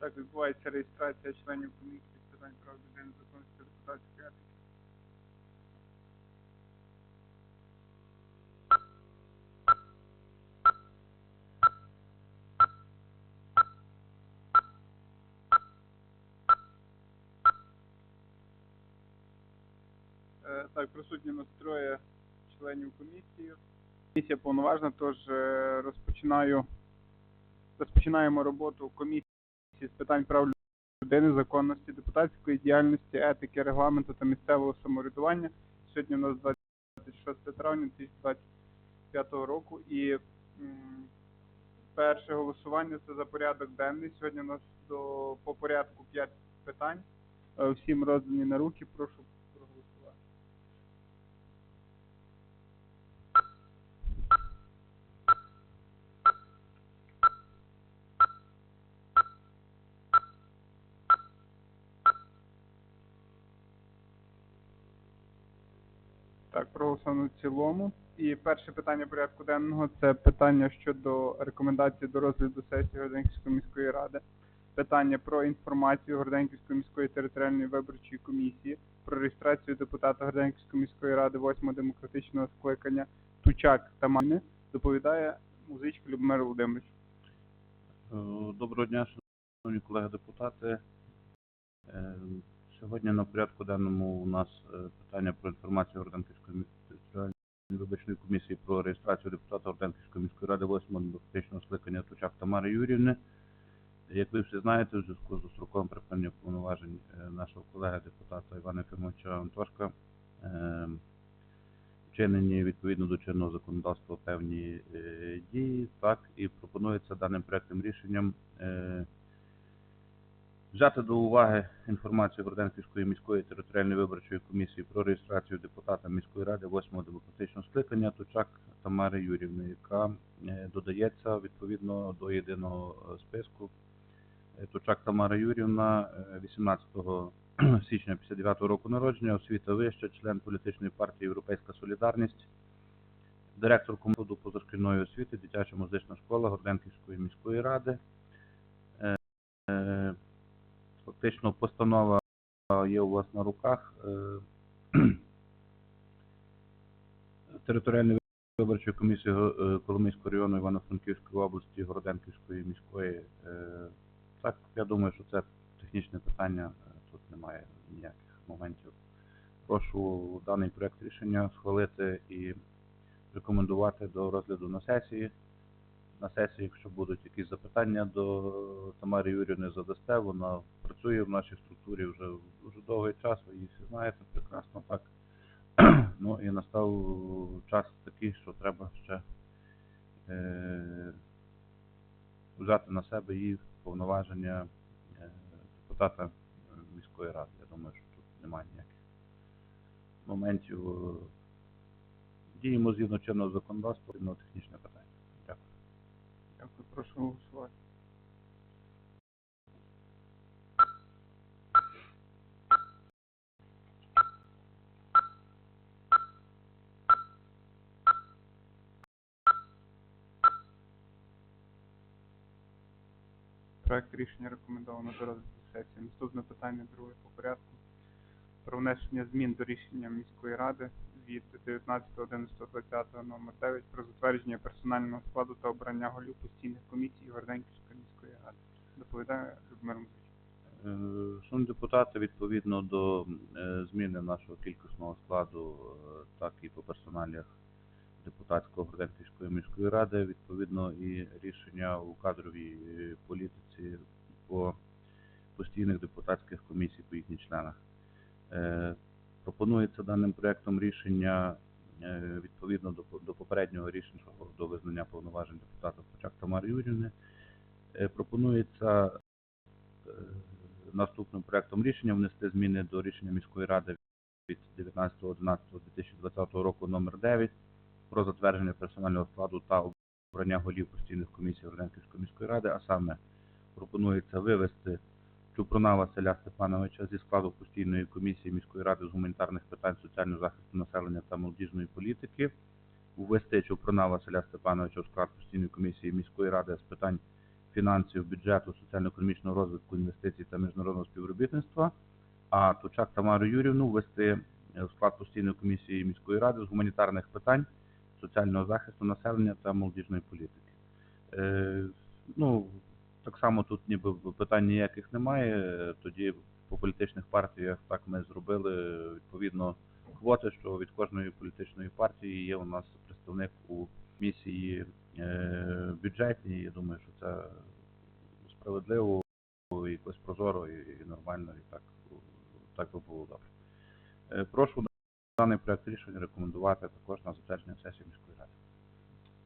Так відбувається реєстрація членів комісії з питань прав людини, законності та депутатської етики. Е, Так, присутні нас троє членів комісії. Комісія повноважна, тож е, розпочинаю розпочинаємо роботу комісії з питань прав людини, законності, депутатської діяльності, етики, регламенту та місцевого самоврядування. Сьогодні у нас 26 травня 2025 року і перше голосування це за порядок денний. Сьогодні у нас до, по порядку 5 питань. Е, Всім роздані на руки. Прошу Так, проголосовано в цілому. І перше питання порядку денного це питання щодо рекомендацій до розгляду сесії Городенківської міської ради. Питання про інформацію Городенківської міської територіальної виборчої комісії про реєстрацію депутата Городенківської міської ради 8 демократичного скликання Тучак Тамани. Доповідає музичка Любомир Володимирович. Е, Доброго дня, шановні колеги депутати. Сьогодні на порядку денному у нас е, питання про інформацію Орденківської міської виборчої комісії про реєстрацію депутата Орденківської міської ради 8 демократичного скликання Тучак Тамари Юрівни. Як ви всі знаєте, у зв'язку з строковим припиненням повноважень е, нашого колеги депутата Івана Ефимовича Антошка е, вчинені відповідно до чинного законодавства певні дії, так і пропонується даним проектом рішенням взяти до уваги інформацію Городенківської міської територіальної виборчої комісії про реєстрацію депутата міської ради 8-го демократичного скликання Тучак Тамари Юрівни, яка е, додається відповідно до єдиного е, списку. Е, Тучак Тамара Юрівна, е, 18 січня 59 року народження, освіта вища, член політичної партії Європейська Солідарність, директор комітету позашкільної освіти, дитяча музична школа Горденківської міської ради. Е, е, Фактично постанова є у вас на руках. Е, Територіальної виборчої комісії е, Коломийського району Івано-Франківської області, Городенківської міської. Е, Так, я думаю, що це технічне питання, е, тут немає ніяких моментів. Прошу даний проект рішення схвалити і рекомендувати до розгляду на сесії. На сесії, якщо будуть якісь запитання до Тамари Юрівни, задасте. Вона працює в нашій структурі вже дуже довгий час, ви її всі знаєте прекрасно так. Ну і настав час такий, що треба ще е, взяти на себе її повноваження е, депутата е, міської ради. Я думаю, що тут немає ніяких моментів. Діємо згідно чинного законодавства, згідно технічне питання. Прошу голосувати. Проект рішення рекомендовано до розгляду сесії. Наступне питання друге по порядку. Про внесення змін до рішення міської ради від 19.11.20 номер 9 про затвердження персонального складу та обрання голів постійних комісій Горденківської міської ради. Доповідає Людмила Музич. Е, Шановні депутати, відповідно до е, зміни нашого кількісного складу, е, так і по персоналіях депутатського Горденківської міської ради, відповідно і рішення у кадровій політиці по постійних депутатських комісій по їхніх членах. Пропонується даним проектом рішення е, відповідно до, до попереднього рішення до визнання повноважень депутата Почак Тамари Юрівни. Е, Пропонується е, наступним проектом рішення внести зміни до рішення міської ради від 19.11.2020 року номер 9 про затвердження персонального складу та обрання голів постійних комісій Орленківської міської ради, а саме пропонується вивести Чупруна Василя Степановича зі складу постійної комісії міської ради з гуманітарних питань соціального захисту населення та молодіжної політики, ввести Чупруна Василя Степановича у склад постійної комісії міської ради з питань фінансів, бюджету, соціально-економічного розвитку, інвестицій та міжнародного співробітництва, а Тучак Тамару Юрівну ввести е, в склад постійної комісії міської ради з гуманітарних питань, соціального захисту населення та молодіжної політики. Е, ну, так само тут ніби питань ніяких немає. Тоді по політичних партіях так ми зробили відповідно квоти, що від кожної політичної партії є у нас представник у місії е, бюджетній. Я думаю, що це справедливо, якось прозоро і, і нормально, і так, так би було добре. Е, Прошу даний проект рішення рекомендувати також на затвердження сесії міської ради.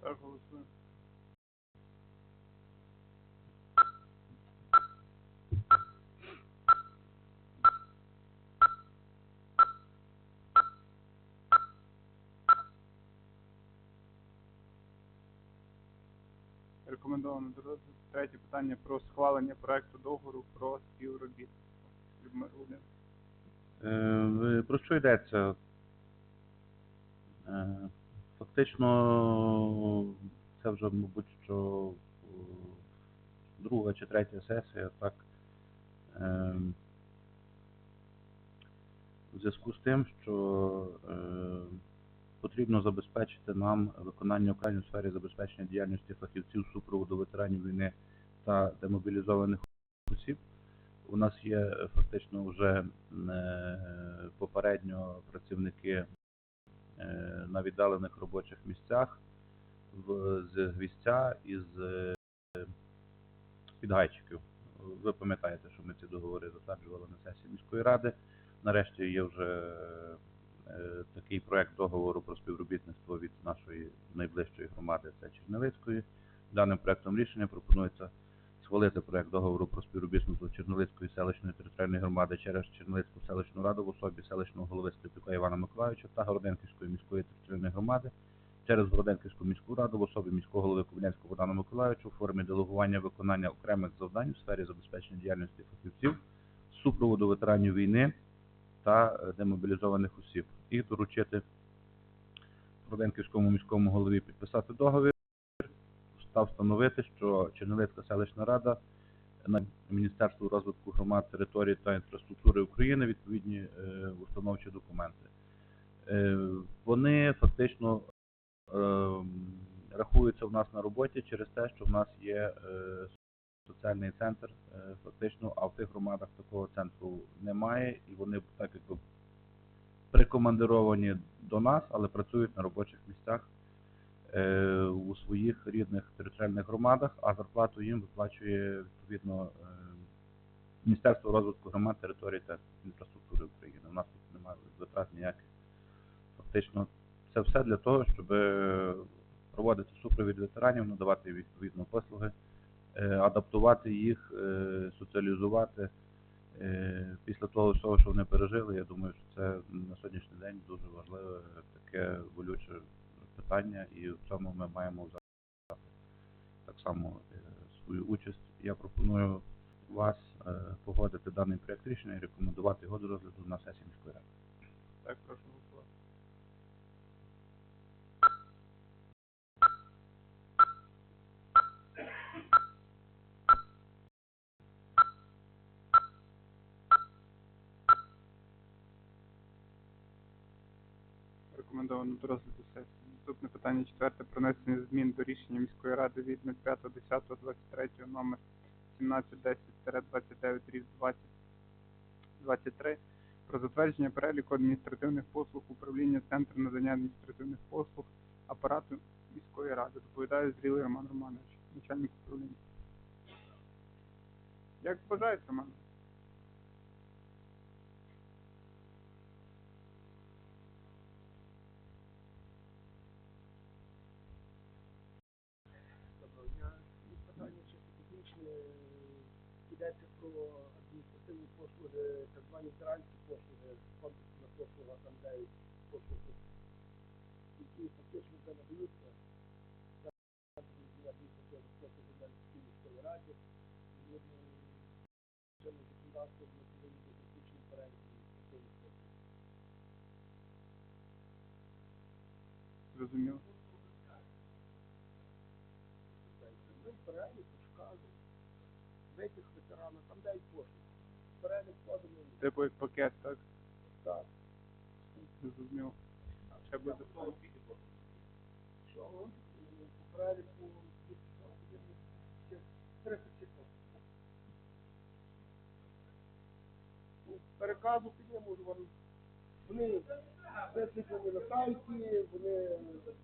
Так, голосуємо. Рекомендовано до розгляду. Третє питання про схвалення проекту договору про. Людмила Володимирівна. Е, Про що йдеться? Е, Фактично, це вже, мабуть, що е, друга чи третя сесія, так. Е, В зв'язку з тим, що е, потрібно забезпечити нам виконання окремої сфері забезпечення діяльності фахівців супроводу ветеранів війни та демобілізованих осіб. У нас є е, фактично вже е, попередньо працівники е, на віддалених робочих місцях з гвістя і з підгайчиків. Ви пам'ятаєте, що ми ці договори затверджували на сесії міської ради. Нарешті є вже такий проект договору про співробітництво від нашої найближчої громади, це Чернівецької. Даним проектом рішення пропонується схвалити проект договору про співробітництво Чернолицької селищної територіальної громади через Чернолицьку селищну раду в особі селищного голови Склепюка Івана Миколайовича та Городенківської міської територіальної громади через Городенківську міську раду в особі міського голови Кубанянського Богдана Миколайовича у формі делегування виконання окремих завдань у сфері забезпечення діяльності фахівців, супроводу ветеранів війни та демобілізованих осіб і доручити Городенківському міському голові підписати договір став встановити, що Чернівецька селищна рада на Міністерство розвитку громад, територій та інфраструктури України відповідні е, установчі документи. Е, вони фактично е, рахуються в нас на роботі через те, що в нас є е, соціальний центр, е, фактично, а в тих громадах такого центру немає, і вони так якби прикомандировані до нас, але працюють на робочих місцях е, у своїх рідних територіальних громадах, а зарплату їм виплачує відповідно е, Міністерство розвитку громад, територій та інфраструктури України. У нас тут немає витрат ніяких. Фактично, це все для того, щоб проводити супровід ветеранів, надавати відповідно послуги, адаптувати їх, е, соціалізувати. Е, Після того всього, що вони пережили, я думаю, що це на сьогоднішній день дуже важливе таке болюче питання, і в цьому ми маємо взяти так само е, свою участь. Я пропоную вас е, погодити даний проект рішення і рекомендувати його до розгляду на сесії міської ради. Так, прошу голосувати. До розгляду сесії. Наступне питання четверте про внесення змін до рішення міської ради від 05.10.23 номер 1710-29 про затвердження переліку адміністративних послуг управління Центру надання адміністративних послуг апарату міської ради. Доповідає зрілий Роман Романович, начальник управління. Як бажаєте, Роман? Доброго дня. І Питання чисто технічне. Йдеться про адміністративні послуги, так звані ветеранські послуги, комплексна послуга, там де послуги, які фактично вже надаються. Перелік адміністративних. Зрозуміло. Ми в переліку вказуємо. витяг там дають послуги. Перелік поданий. Типу як пакет, так? Так. Зрозумів. Ще буде. Що? По переліку 241 ще 36 послуг. Ну, Переказу підніму вам. Вони висвітлені на сайті, вони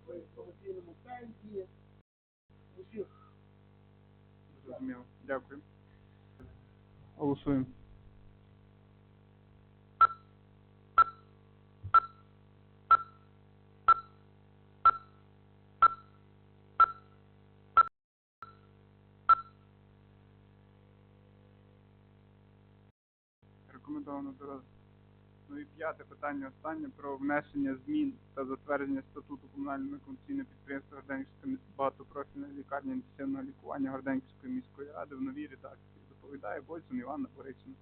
в інформаційному центрі. Усіх Зрозумів. Дякую. Голосуємо. Рекомендовано до. Ну і п'яте питання останнє про внесення змін та затвердження статуту комунального некомерційного підприємства Горденівська міс- багатопрофільна лікарня інтенсивного лікування Горденівської міської ради в новій редакції. Доповідає Бойцун Іванна Борисівна.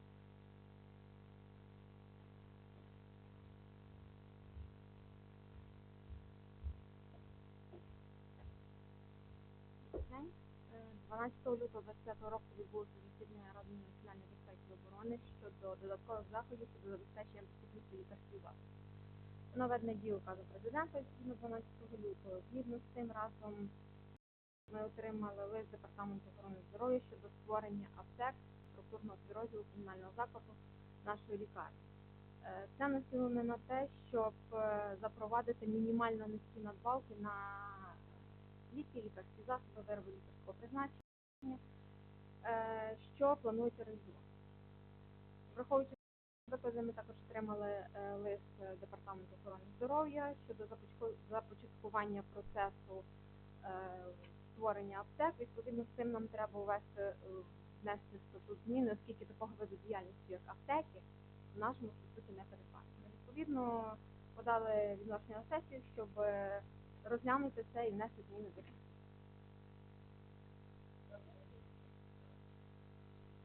день. Е, 12 лютого 2025 року відбулося засідання Ради національної безпеки щодо додаткових заходів щодо забезпечення доступності лікарських засобів. Наведення дії указу президента відповідно 12 лютого. Згідно з цим разом ми отримали лист департаменту охорони здоров'я щодо створення аптек структурного підрозділу комунального закладу нашої лікарні. Е, Це націлено на те, щоб е, запровадити мінімально низькі надбавки на ліки, лікарські засоби, вироби лікарського призначення, е, що планується реалізувати. Враховуючи виклади, ми також отримали е, лист е, департаменту охорони здоров'я щодо започатку- започаткування процесу е, створення аптек. Відповідно, з цим нам треба ввести е, внести статут зміни, оскільки такого виду діяльності, як аптеки, в нашому статуті не передбачено. Відповідно, подали відношення на сесію, щоб розглянути це і внести зміни до статуту.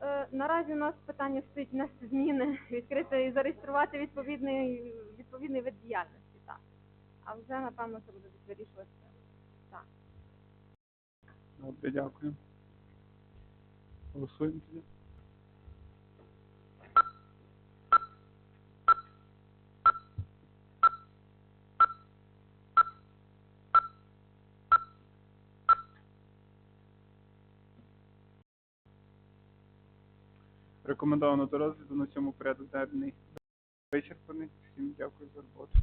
Е, Наразі у нас питання стоїть внести зміни, відкрити і зареєструвати відповідний відповідний вид діяльності, так. А вже напевно це буде десь вирішуватися. Так. Добре, дякую. Голосуємо тоді. Рекомендовано до розгляду на цьому порядок денний вичерпаний. Всім дякую за роботу.